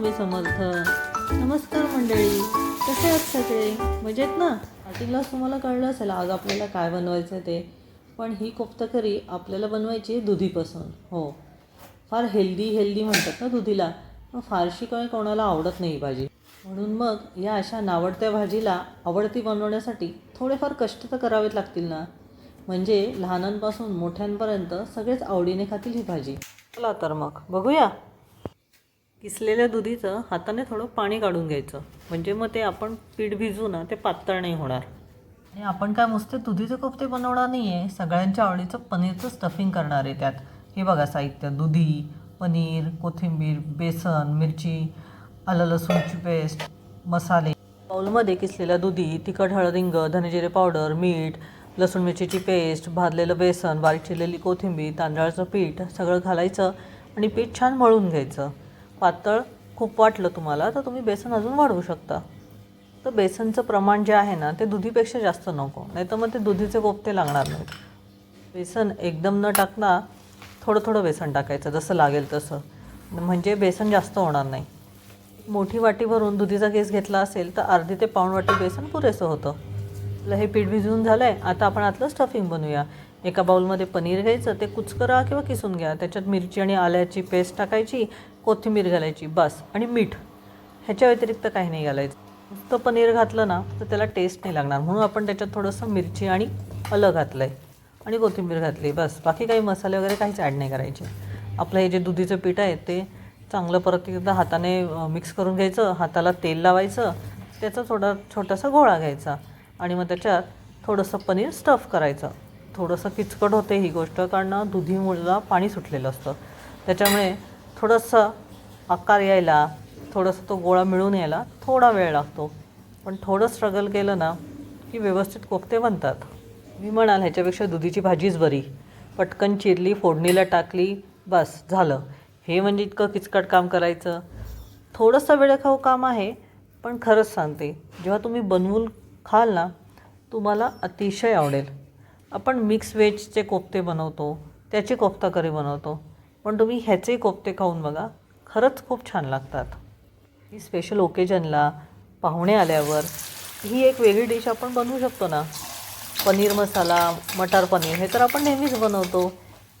स्वामी समर्थ नमस्कार मंडळी. कसे आहात सगळे? मजेत ना? पाटीलला तुम्हाला कळलं असेल आज आपल्याला काय बनवायचं आहे ते. पण ही कोफ्तकरी आपल्याला बनवायची आहे दुधीपासून. हो. फार हेल्दी हेल्दी म्हणतात ना दुधीला. पण फारशी काय कोणाला आवडत नाही ही भाजी. म्हणून मग या अशा नावडत्या भाजीला आवडती बनवण्यासाठी थोडेफार कष्ट तर करावेच लागतील ना? म्हणजे लहानांपासून मोठ्यांपर्यंत सगळेच आवडीने खातील ही भाजी. चला तर मग. बघूया. किसलेल्या दुधीचं हाताने थोडं पाणी काढून घ्यायचं. म्हणजे मग ते आपण पीठ भिजवू ना ते पातळ नाही होणार. आणि आपण काय नुसते दुधीचे कोफ्ते बनवणार नाही आहे सगळ्यांच्या आवडीचं पनीरचं स्टफिंग करणार आहे त्यात. हे बघा साहित्य दुधी पनीर कोथिंबीर बेसन मिरची आलं लसूणची पेस्ट मसाले. बाउलमध्ये किसलेल्या दुधी तिखट हळद हिंग धनेजिरे पावडर मीठ लसूण मिरचीची पेस्ट भाजलेलं बेसन बारीक चिरलेली कोथिंबीर तांदळाचं पीठ सगळं घालायचं आणि पीठ छान मळून घ्यायचं. पातळ खूप वाटलं तुम्हाला तर तुम्ही बेसन अजून वाढवू शकता. तर बेसनचं प्रमाण जे आहे ना ते दुधीपेक्षा जास्त नको नाही तर मग ते दुधीचे कोफ्ते लागणार नाहीत. बेसन एकदम न टाकता थोडं थोडं बेसन टाकायचं जसं लागेल तसं. म्हणजे बेसन जास्त होणार नाही. मोठी वाटी भरून दुधीचा केस घेतला असेल तर अर्धी ते पाऊण वाटी बेसन पुरेसं होतं. हे पीठ भिजवून झालं आहे आता आपण आतलं स्टफिंग बनवूया. एका बाउलमध्ये पनीर घ्यायचं ते कुच करा किंवा किसून घ्या. त्याच्यात मिरची आणि आल्याची पेस्ट टाकायची कोथिंबीर घालायची बस. आणि मीठ. ह्याच्या व्यतिरिक्त काही नाही घालायचं. नुसतं पनीर घातलं ना तर त्याला टेस्ट नाही लागणार. म्हणून आपण त्याच्यात थोडंसं मिरची आणि आलं घातलं आहे आणि कोथिंबीर घातली बस. बाकी काही मसाले वगैरे काहीच ॲड नाही करायचे. आपलं हे जे दुधीचं पीठ आहे ते चांगलं परत एकदा हाताने मिक्स करून घ्यायचं. हाताला तेल लावायचं. त्याचा थोडा छोटासा गोळा घ्यायचा. आणि मग त्याच्यात थोडंसं पनीर स्टफ करायचं. थोडंसं किचकट होते ही गोष्ट कारण दुधीमुळेला पाणी सुटलेलं असतं. त्याच्यामुळे थोडंसं आकार यायला थोडंसं तो गोळा मिळून यायला थोडा वेळ लागतो. पण थोडं स्ट्रगल केलं ना की व्यवस्थित कोफ्ते बनतात. मी म्हणाल ह्याच्यापेक्षा दुधीची भाजीच बरी. पटकन चिरली फोडणीला टाकली बस झालं. हे म्हणजे इतकं किचकट काम करायचं. थोडंसं वेळखाऊ काम आहे पण खरंच सांगते जेव्हा तुम्ही बनवून खाल ना तुम्हाला अतिशय आवडेल. आपण मिक्स व्हेजचे कोफ्ते बनवतो त्याची कोफ्ता करी बनवतो पण तुम्ही ह्याचे कोफ्ते खाऊन बघा खरंच खूप छान लागतात. ही स्पेशल ओकेजनला पाहुणे आल्यावर ही एक वेगळी डिश आपण बनवू शकतो ना. पनीर मसाला मटार पनीर हे तर आपण नेहमीच बनवतो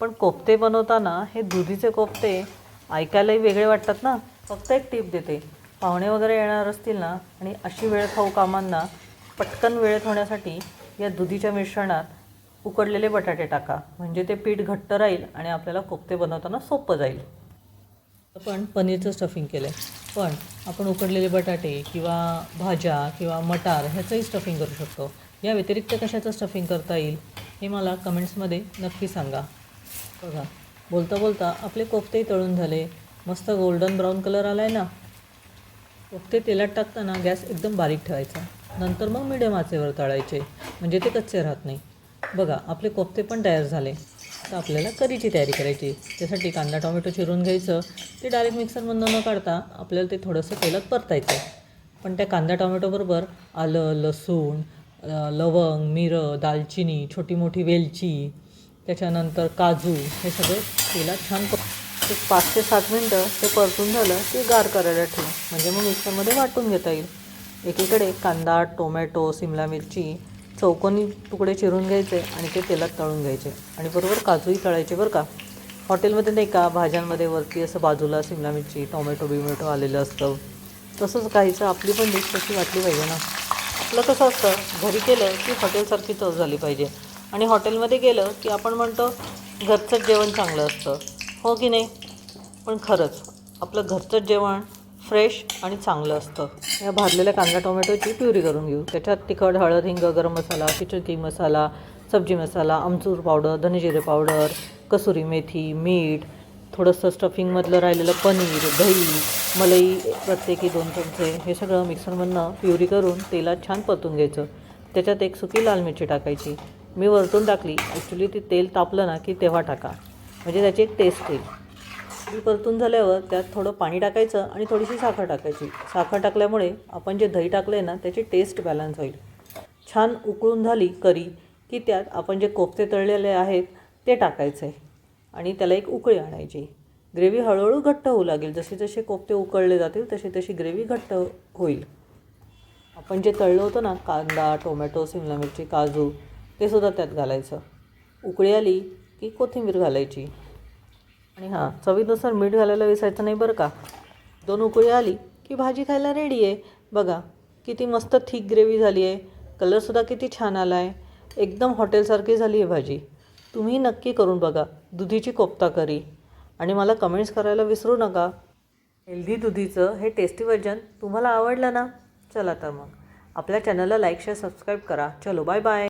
पण कोफ्ते बनवताना हे दुधीचे कोफ्ते ऐकायलाही वेगळे वाटतात ना. फक्त एक टीप देते पाहुणे वगैरे येणार असतील ना आणि अशी वेळ खाऊ कामांना पटकन वेळेत होण्यासाठी या दुधीच्या मिश्रणात उकडलेले बटाटे टाका. म्हणजे ते पीठ घट्ट राहील आणि आपल्याला कोफ्ते बनवताना सोपं जाईल. आपण पनीरचं स्टफिंग केलं आहे पण आपण उकडलेले बटाटे किंवा भाज्या किंवा मटार ह्याचंही स्टफिंग करू शकतो. या व्यतिरिक्त कशाचं स्टफिंग करता येईल हे मला कमेंट्समध्ये नक्की सांगा. बघा बोलता बोलता आपले कोफ्तेही तळून झाले. मस्त गोल्डन ब्राऊन कलर आला आहे ना? कोफ्ते तेलात टाकताना गॅस एकदम बारीक ठेवायचा. नंतर मग मिडियम आचेवर तळायचे. म्हणजे ते कच्चे राहत नाही. बघा आपले कोफ्ते पण तयार झाले. तर आपल्याला करीची तयारी करायची. त्यासाठी कांदा टोमॅटो चिरून घ्यायचं. ते डायरेक्ट मिक्सरमधनं न काढता आपल्याला ते थोडंसं तेलात परतायचं. पण त्या कांदा टोमॅटोबरोबर आलं लसूण लवंग मिरं दालचिनी छोटी मोठी वेलची त्याच्यानंतर काजू हे सगळं तेलात छान प एक पाच ते सात मिनटं ते परतून झालं की गार करायला ठेवू. म्हणजे मग मिक्सरमध्ये वाटून घेता येईल. एकीकडे कांदा टोमॅटो सिमला मिरची चौकोनी तुकडे चिरून घ्यायचे आणि ते तेलात तळून घ्यायचे. आणि बरोबर काजूही तळायचे बरं का. हॉटेलमध्ये नाही का भाज्यांमध्ये वरती असं बाजूला सिमला मिरची टोमॅटो बिमॅटो आलेलं असतं. तसंच काहीचं आपली पण डिश तशी वाटली पाहिजे ना. आपलं कसं असतं घरी केलं की हॉटेलसारखी चव झाली पाहिजे. आणि हॉटेलमध्ये गेलं की आपण म्हणतो घरचंच जेवण चांगलं असतं. हो की नाही? पण खरंच आपलं घरचंच जेवण फ्रेश आणि चांगलं असतं. या भाजलेल्या कांदा टोमॅटोची प्युरी करून घेऊ. त्याच्यात तिखट हळद हिंग गरम मसाला किचन मसाला सब्जी मसाला आमचूर पावडर धनेजिरे पावडर कसुरी मेथी मीठ थोडंसं स्टफिंगमधलं राहिलेलं पनीर दही मलई प्रत्येकी दोन चमचे हे सगळं मिक्सरमधनं प्युरी करून तेलात छान परतून घ्यायचं. त्याच्यात एक सुकी लाल मिरची टाकायची. मी वरतून टाकली. ॲक्च्युली ती तेल तापलं ना की तेव्हा टाका. म्हणजे त्याची एक टेस्ट येईल. ती परतून झाल्यावर त्यात थोडं पाणी टाकायचं आणि थोडीशी साखर टाकायची. साखर टाकल्यामुळे आपण जे दही टाकलं आहे ना त्याची टेस्ट बॅलन्स होईल. छान उकळून झाली करी की त्यात आपण जे कोफ्ते तळलेले आहेत ते टाकायचे. आणि त्याला एक उकळी आणायची. ग्रेव्ही हळूहळू घट्ट होऊ लागेल. जसे जसे कोफ्ते उकळले जातील तशी तशी ग्रेव्ही घट्ट होईल. आपण जे तळलं होतं ना कांदा टोमॅटो सिमला मिरची काजू ते सुद्धा त्यात घालायचं. उकळी आली की कोथिंबीर घालायची. आणि हां चवीनुसार मीठ घालायला विसायचं नाही बरं का? दोन उकळी आली की भाजी खायला रेडी आहे. बघा किती मस्त थिक ग्रेव्ही झाली आहे. कलरसुद्धा किती छान आला आहे एकदम हॉटेलसारखी झाली आहे भाजी. तुम्ही नक्की करून बघा दुधीची कोफ्ता करी आणि मला कमेंट्स करायला विसरू नका. हेल्दी दुधीचं हे टेस्टी वर्जन तुम्हाला आवडलं ना? चला तर मग. आपल्या चॅनलला लाईक शेअर सबस्क्राईब करा. चलो बाय बाय